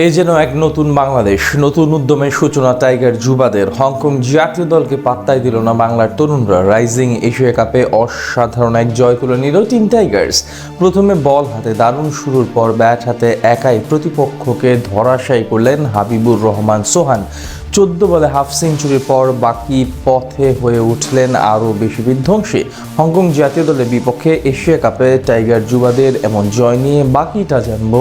এই যেন এক নতুন বাংলাদেশ, নতুন উদ্যমের সূচনা টাইগার যুবাদের। হংকং জাতীয় দলকে পাত্তাই দিল না বাংলার তরুণরা। রাইজিং এশিয়া কাপে অসাধারণ এক জয় তুলে নিল টিম টাইগার্স। প্রথমে বল হাতে, দারুণ শুরুর পর ব্যাট হাতে একাই প্রতিপক্ষকে ধরাশায়ী করলেন হাবিবুর রহমান সোহান। চোদ্দ বলে হাফ সেঞ্চুরির পর বাকি পথে হয়ে উঠলেন আরও বেশি বিধ্বংসী। হংকং জাতীয় দলের বিপক্ষে এশিয়া কাপে টাইগার যুবাদের এমন জয় নিয়ে বাকিটা জানব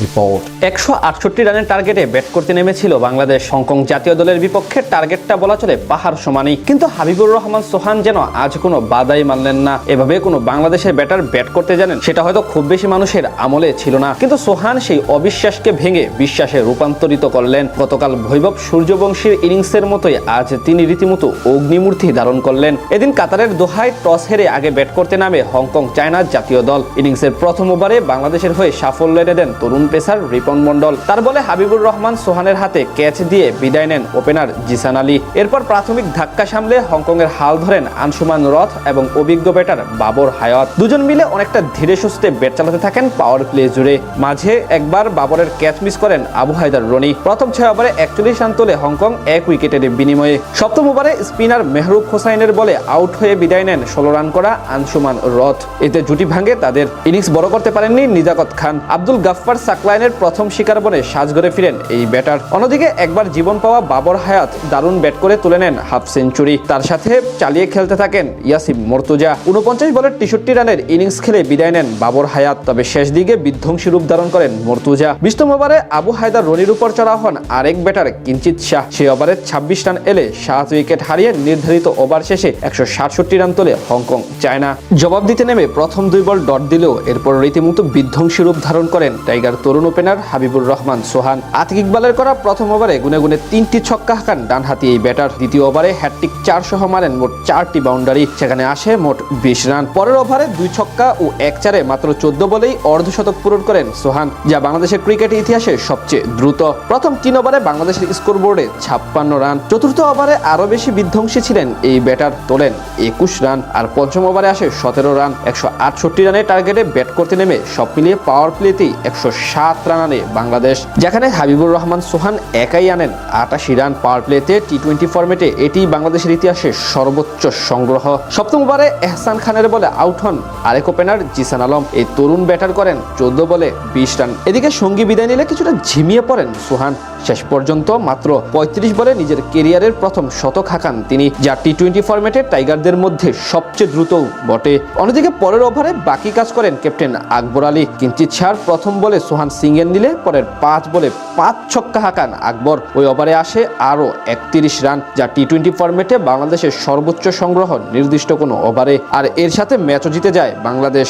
রিপোর্ট। একশো আটষট্টি রানের টার্গেটে ব্যাট করতে নেমেছিল বাংলাদেশ। হংকং জাতীয় দলের বিপক্ষে টার্গেটটা বলা চলে পাহাড় সমানই। কিন্তু হাবিবুর রহমান, সোহান যেন আজ কোনো বাদাই মানলেন না। এভাবে কোনো বাংলাদেশের ব্যাটার ব্যাট করতে জানেন, সেটা হয়তো খুব বেশি মানুষের আমলে ছিল না। কিন্তু সোহান সেই অবিশ্বাসকে ভেঙে বিশ্বাসে রূপান্তরিত করলেন। গতকাল ভৈবব ভৈভব সূর্যবংশীর ইনিংসের মতোই আজ তিনি রীতিমতো অগ্নিমূর্তি ধারণ করলেন। এদিন কাতারের দোহায় টস হেরে আগে ব্যাট করতে নামে হংকং চায়নার জাতীয় দল। ইনিংসের প্রথম ওভারে বাংলাদেশের হয়ে সাফল্য এনে দেন তরুণ পেসার রিপন মন্ডল তার বলে হাবিবুর রহমান সোহানের হাতে ক্যাচ দিয়ে বিদায় নেন ওপেনার জিসান আলী। এরপর প্রাথমিক ধাক্কা সামলে হংকংয়ের হাল ধরেন আনসুমান রথ এবং অভিজ্ঞ ব্যাটার বাবর হায়াত। দুজন মিলে অনেকটা ধীরে সুস্থে ব্যাট চালাতে থাকেন পাওয়ার প্লে জুড়ে। মাঝে একবার বাবরের ক্যাচ মিস করেন আবু হায়দার রনি। প্রথম ছয় ওভারে একচল্লিশ রান তোলে হংকং এক উইকেটের বিনিময়ে সপ্তম ওভারে স্পিনার মেহরুব হোসাইনের বলে আউট হয়ে বিদায় নেন ষোলো রান করা আনসুমান রথ। এতে জুটি ভাঙে তাদের ইনিংস বড় করতে পারেননি নিজাকত খান। আব্দুল গাফফার সাকলাইনের প্রথম শিকার বনে সাজগড়ে ফিরেন এই ব্যাটার। অন্যদিকে একবার জীবন পাওয়া বাবর হায়াত দারুণ ব্যাট করে তুলে নেন হাফ সেঞ্চুরি। তার সাথে চালিয়ে খেলতে থাকেন ইয়াসিম মর্তুজা। উনপঞ্চাশ বলের তেষট্টি রানের ইনিংস খেলে বিদায় নেন বাবর হায়াত। তবে শেষ দিকে বিধ্বংসী রূপ ধারণ করেন মর্তুজা। বিশতম ওভারে আবু হায়দার রনির উপর চড়া হন আরেক ব্যাটার কিঞ্চিত শাহ। সেই ওভারে ছাব্বিশ রান এলে সাত উইকেট হারিয়ে নির্ধারিত ওভার শেষে একশো সাতষট্টি রান তোলে হংকং চায়না। জবাব দিতে নেমে প্রথম দুই বল ডট দিলেও এরপর রীতিমতো বিধ্বংসী রূপ ধারণ করেন টাইগার তরুণ ওপেনার হাবিবুর রহমান সোহান। আতিক ইকবালের করা প্রথম ওভারে গুনে গুনে তিনটি ছক্কা হাঁকান ডানহাতি এই ব্যাটার। দ্বিতীয় ওভারে হ্যাট্রিক চার সহ মারেন মোট চারটি বাউন্ডারি, সেখানে আসে মোট বিশ রান। পরের ওভারে দুই ছক্কা ও এক চারে মাত্র চোদ্দ বলেই অর্ধশতক পূরণ করেন সোহান, যা বাংলাদেশের ক্রিকেট ইতিহাসে সবচেয়ে দ্রুত। প্রথম তিন ওভারে বাংলাদেশের স্কোরবোর্ডে ছাপ্পান্ন রান। চতুর্থ ওভারে আরও বেশি বিধ্বংসী ছিলেন এই ব্যাটার তোলেন। একুশ রান আর পঞ্চম ওভারে আসে সতেরো রান। একশো আটষট্টি রানের টার্গেটে ব্যাট করতে নেমে সব মিলিয়ে পাওয়ার প্লেতেই একশো সাত রান আনে বাংলাদেশ। যেখানে হাবিবুর রহমান সোহান একাই আনেন আটাশি রান পাওয়ার প্লেতে টি টোয়েন্টি ফর্মেটে এটি বাংলাদেশের ইতিহাসে সর্বোচ্চ সংগ্রহ। সপ্তম ওভারে এহসান খানের বলে আউট হন আরেক ওপেনার জিসান আলম। এই তরুণ ব্যাটার করেন চোদ্দ বলে বিশ রান। এদিকে সঙ্গী বিদায় নিলে কিছুটা ঝিমিয়ে পড়েন সোহান। শেষ পর্যন্ত মাত্র পঁয়ত্রিশ বলে নিজের কেরিয়ারের প্রথম শতক হাঁকান তিনি, যা টি টোয়েন্টি ফরম্যাটে টাইগারদের মধ্যে সবচেয়ে দ্রুত বটে। অন্যদিকে পরের ওভারে বাকি কাজ করেন ক্যাপ্টেন আকবর আলী। কিঞ্চিত ছাড় প্রথম বলে সোহান সিংয়ের নিলে পরের পাঁচ বলে পাঁচ ছক্কা হাঁকান আকবর। ওই ওভারে আসে আরও একত্রিশ রান, যা টি টোয়েন্টি ফরম্যাটে বাংলাদেশের সর্বোচ্চ সংগ্রহ নির্দিষ্ট কোনো ওভারে। আর এর সাথে ম্যাচও জিতে যায় বাংলাদেশ।